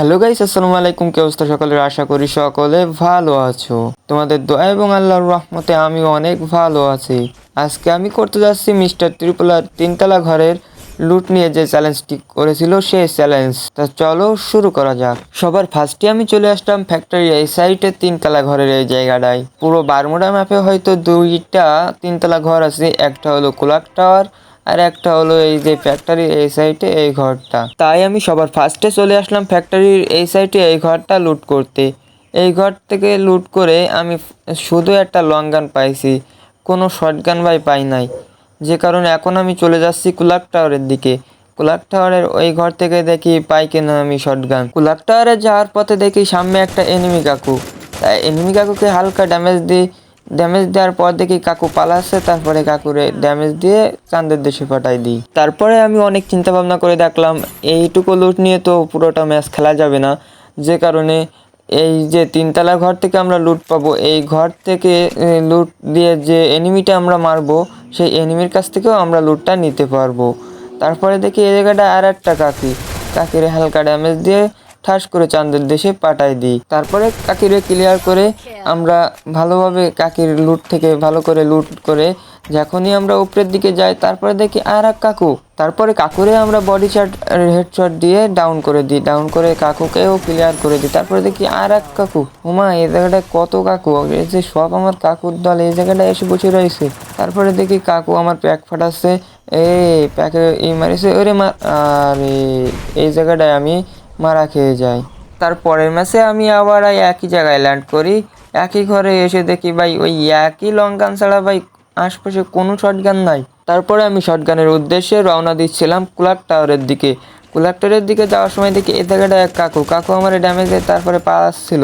Hello guys, আসসালামু আলাইকুম। কি অবস্থা সকলের? আশা করি সকলে ভালো আছো। তোমাদের দয়া এবং আল্লাহর রহমতে আমি অনেক ভালো আছি। আজকে আমি করতে যাচ্ছি মিস্টার ত্রিপুলার তিনতলা ঘরের লুট নিয়ে যে চ্যালেঞ্জটি করেছিল সেই চ্যালেঞ্জ। তা চলো শুরু করা যাক। সবার ফার্স্টে আমি চলে আসলাম ফ্যাক্টরি এই সাইডে তিনতলা ঘরের এই জায়গাটায়। পুরো বারমুডা ম্যাপে হয়তো দুইটা তিনতলা ঘর আছে, একটা হলো কুলাক টাওয়ার আর একটা হলো এই যে ফ্যাক্টরি এই সাইডে এই ঘরটা। তাই আমি সবার ফার্স্টে চলে আসলাম ফ্যাক্টরির এই সাইডে এই ঘরটা লুট করতে। এই ঘর থেকে লুট করে আমি শুধু একটা লং গান পাইছি, কোনো শর্ট গান ভাই পাই নাই। যে কারণে এখন আমি চলে যাচ্ছি কুলাক টাওয়ারের দিকে। কুলাক টাওয়ারের ওই ঘর থেকে দেখি পাই কিনা আমি শর্ট গান কুলাক টাওয়ারে যাওয়ার পথে দেখি সামনে একটা এনিমি কাকু। তাই এনিমি কাকুকে হালকা ড্যামেজ দিই ড্যামেজ দেওয়ার পর দেখি কাকু পালাচ্ছে, তারপরে কাকুরে ড্যামেজ দিয়ে চাঁদের দেশে পাঠাই দিই। তারপরে আমি অনেক চিন্তা ভাবনা করে দেখলাম, এইটুকু লুট নিয়ে তো পুরোটা ম্যাচ খেলা যাবে না। যে কারণে এই যে তিনতলা ঘর থেকে আমরা লুট পাবো, এই ঘর থেকে লুট দিয়ে যে এনিমিটা আমরা মারবো, সেই এনিমির কাছ থেকেও আমরা লুটটা নিতে পারব। তারপরে দেখি এই জায়গাটা আর একটা কাকি। কাকিরে হালকা ড্যামেজ দিয়ে ঠাস করে চাঁদের দেশে পাঠাই দিই। তারপরে কাকিরে ক্লিয়ার করে আমরা ভালোভাবে কাকির লুট থেকে ভালো করে লুট করে যখনই আমরা উপরের দিকে যাই, তারপরে দেখি, আর এক কাকু। তারপরে কাকুরে আমরা বডি শট হেডশট দিয়ে ডাউন করে দিই। ডাউন করে কাকুকেও ক্লিয়ার করে দিই। তারপরে দেখি, আর এক কাকু হুমা এই জায়গাটায় কত কাকু? এই যে সব আমার কাকুর দল, এই জায়গাটায় এসে বসে রয়েছে। তারপরে দেখি, কাকু, আমার প্যাক ফাটাচ্ছে। এই প্যাকে এই মারিছে? ওরে মা, আরে, এই জায়গাটায় আমি মারা খেয়ে যাই তারপরের ম্যাচে আমি আবার একই জায়গায় ল্যান্ড করি। একই ঘরে এসে দেখি ভাই, ওই একই লং গান ছাড়া ভাই আশপাশে কোনো শর্ট গান নাই। তারপরে আমি শর্ট গানের উদ্দেশ্যে রওনা দিচ্ছিলাম কুলাক টাওয়ারের দিকে। কুলাক টাওয়ারের দিকে যাওয়ার সময় দেখি এই জায়গাটা এক কাকু। কাকু আমার ড্যামেজ তারপরে পালাচ্ছিল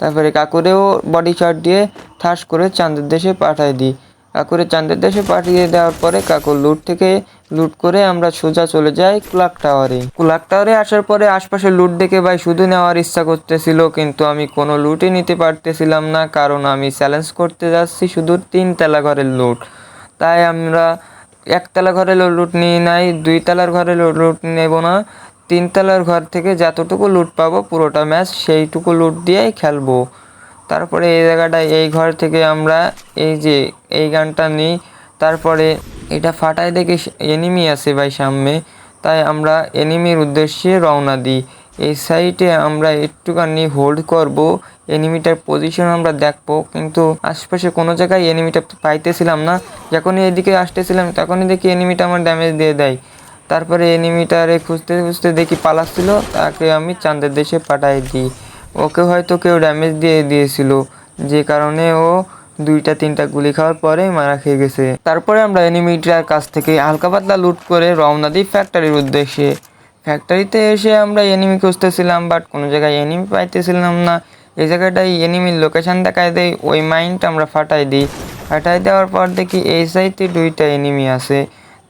তারপরে কাকুরেও বডি শট দিয়ে ঠাস করে চাঁদের দেশে পাঠাই দিই। কাকুরে চাঁদের দেশে পাঠিয়ে দেওয়ার পরে কাকুর লুট থেকে লুট করে আমরা সোজা চলে যাই কুলাক টাওয়ারে। কুলাক টাওয়ারে আসার পরে আশপাশে লুট দেখে ভাই শুধু নেওয়ার ইচ্ছা করতেছিল, কিন্তু আমি কোনো লুটই নিতে পারতেছিলাম না, কারণ আমি চ্যালেঞ্জ করতে যাচ্ছি শুধু তিন তেলা ঘরের লুট। তাই আমরা একতলা ঘরে লুট নিয়ে নাই, দুই তলার ঘরে লুট নেব না, তিন তলার ঘর থেকে যতটুকু লুট পাবো পুরোটা ম্যাচ সেইটুকু লুট দিয়েই খেলব। তারপরে এই জায়গাটায় এই ঘর থেকে আমরা এই যে এই গানটা নিই। তারপরে এটা ফাটাই দেখে এনিমি আছে ভাই সামনে। তাই আমরা এনিমির উদ্দেশ্যে রওনা দিই। এই সাইডে আমরা একটুখানি হোল্ড করব। এনিমিটার পজিশন আমরা দেখব। কিন্তু আশপাশে কোনো জায়গায় এনিমিটা পাইতেছিলাম না। যখনই এদিকে আসতেছিলাম, তখনই দেখি এনিমিটা আমার ড্যামেজ দিয়ে দেয়। তারপরে এনিমিটারে খুঁজতে খুঁজতে দেখি পালাচ্ছিল। তাকে আমি চাঁদের দেশে পাঠাই দিই। ওকে হয়তো কেউ ড্যামেজ দিয়ে দিয়েছিল। যে কারণে ও দুইটা, তিনটা গুলি খাওয়ার পরে মারা খেয়ে গেছে। তারপরে আমরা এনিমিটার কাছ থেকে হালকা পাতলা লুট করে রওনা দিই ফ্যাক্টরির উদ্দেশ্যে। ফ্যাক্টরিতে এসে আমরা এনিমি খুঁজতেছিলাম বাট কোনো জায়গায় এনিমি পাইতেছিলাম না। এই জায়গাটায় এনিমির লোকেশন দেখায় দেয়, ওই মাইন্ডটা আমরা ফাটাই দিই। ফাটাই দেওয়ার পর দেখি এই সাইডে দুইটা এনিমি আছে।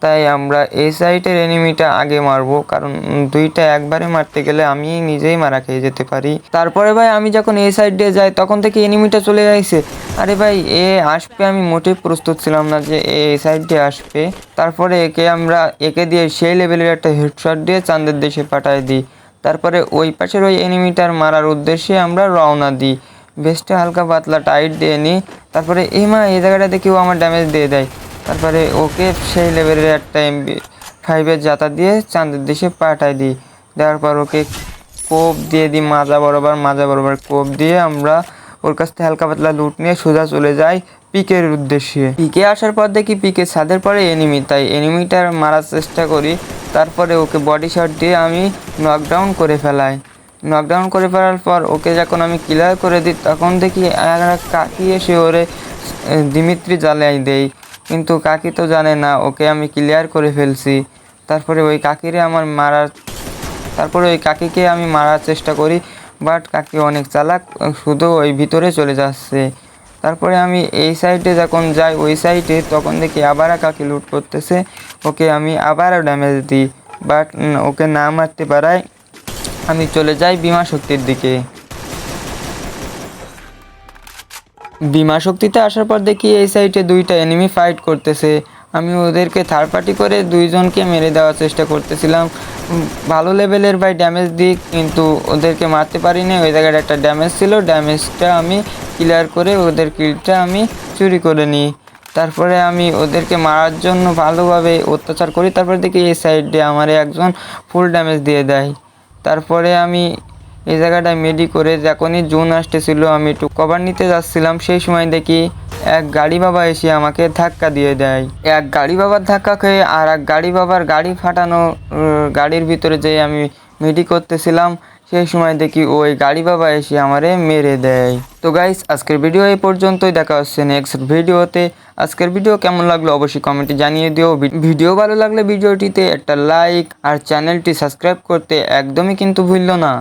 তাই আমরা এই সাইডের এনিমিটা আগে মারবো, কারণ দুইটা একবারে মারতে গেলে আমি নিজেই মারা খেয়ে যেতে পারি। তারপরে ভাই, আমি যখন এই সাইড দিয়ে যাই, তখন থেকে এনিমিটা চলে যাইছে আরে ভাই, এ আসবে, আমি মোটেই প্রস্তুত ছিলাম না যে এ এই সাইড দিয়ে আসবে। তারপরে একে আমরা, একে দিয়ে সেই লেভেলের একটা হেডশট দিয়ে চাঁদের দেশে পাঠাই দিই। তারপরে ওই পাশের ওই এনিমিটার মারার উদ্দেশ্যে আমরা রওনা দিই। বেস্টে হালকা পাতলা টাইট দিয়ে নিই। তারপরে এই মা, এই জায়গাটা দেখেও আমার ড্যামেজ দিয়ে দেয়। তারপরে ওকে সেই লেভেলের একটা এমবি ফাইভের জাতা দিয়ে চাঁদের দেশে পাঠাই দিই। দেওয়ার পর ওকে কোপ দিয়ে দিই, মাজা বরাবর মাজা বরাবর কোপ দিয়ে আমরা ওর কাছ থেকে হালকা পাতলা লুট নিয়ে সোজা চলে যাই পিকের উদ্দেশ্যে। পিকে আসার পর দেখি পিকে ছাদের পরে এনিমি তাই এনিমিটার মারার চেষ্টা করি। তারপরে ওকে বডি শট দিয়ে আমি নকডাউন করে ফেলাই। নকডাউন করে ফেলার পর ওকে যখন আমি ক্লিয়ার করে দিই, তখন দেখি কাকি এসে ওরে দিমিত্রি জ্বালাই দেই কিন্তু কাকি তো জানে না, ওকে আমি ক্লিয়ার করে ফেলছি। তারপরে ওই কাকিরে আমার মারার তারপরে ওই কাকিকে আমি মারার চেষ্টা করি বাট কাকি অনেক চালাক, শুধু ওই ভিতরে চলে যাচ্ছে। তারপরে আমি এই সাইডে যখন যাই, ওই সাইডে তখন দেখি আবার কাকি লুট করতেছে, ওকে আমি আবারও ড্যামেজ দিই বাট ওকে না মারতে পারায় আমি চলে যাই বিমা শক্তির দিকে। বিমা শক্তিতে আসার পর দেখি এই সাইডে দুইটা এনিমি ফাইট করতেছে। আমি ওদেরকে থার্ড পার্টি করে দুইজনকে মেরে দেওয়ার চেষ্টা করতেছিলাম। ভালো লেভেলের ভাই ড্যামেজ দিক, কিন্তু ওদেরকে মারতে পারিনি। ওই জায়গায় একটা ড্যামেজ ছিল ড্যামেজটা আমি ক্লিয়ার করে ওদের কিলটা আমি চুরি করে নিই। তারপরে আমি ওদেরকে মারার জন্য ভালোভাবে অত্যাচার করি। তারপরে দেখি এই সাইডে আমার একজন ফুল ড্যামেজ দিয়ে দেয়। তারপরে আমি এই জায়গাটায় মেডি করে যখনই জুন আসতেছিল, আমি একটু কভার নিতে যাচ্ছিলাম। সেই সময় দেখি এক গাড়ি বাবা এসে আমাকে ধাক্কা দিয়ে দেয়। এক গাড়ি বাবার ধাক্কা খেয়ে আর এক গাড়ি বাবার গাড়ি ফাটানো গাড়ির ভিতরে যেয়ে আমি মেডি করতেছিলাম। সেই সময় দেখি ওই গাড়ি বাবা এসে আমারে মেরে দেয়। তো গাইস আজকের ভিডিও এই পর্যন্তই। দেখা হচ্ছে নেক্সট ভিডিওতে আজকের ভিডিও কেমন লাগল অবশ্যই কমেন্টে জানিয়ে দিও। ভিডিও ভালো লাগলে ভিডিওটিতে একটা লাইক আর চ্যানেলটি সাবস্ক্রাইব করতে একদমই কিন্তু ভুললো না।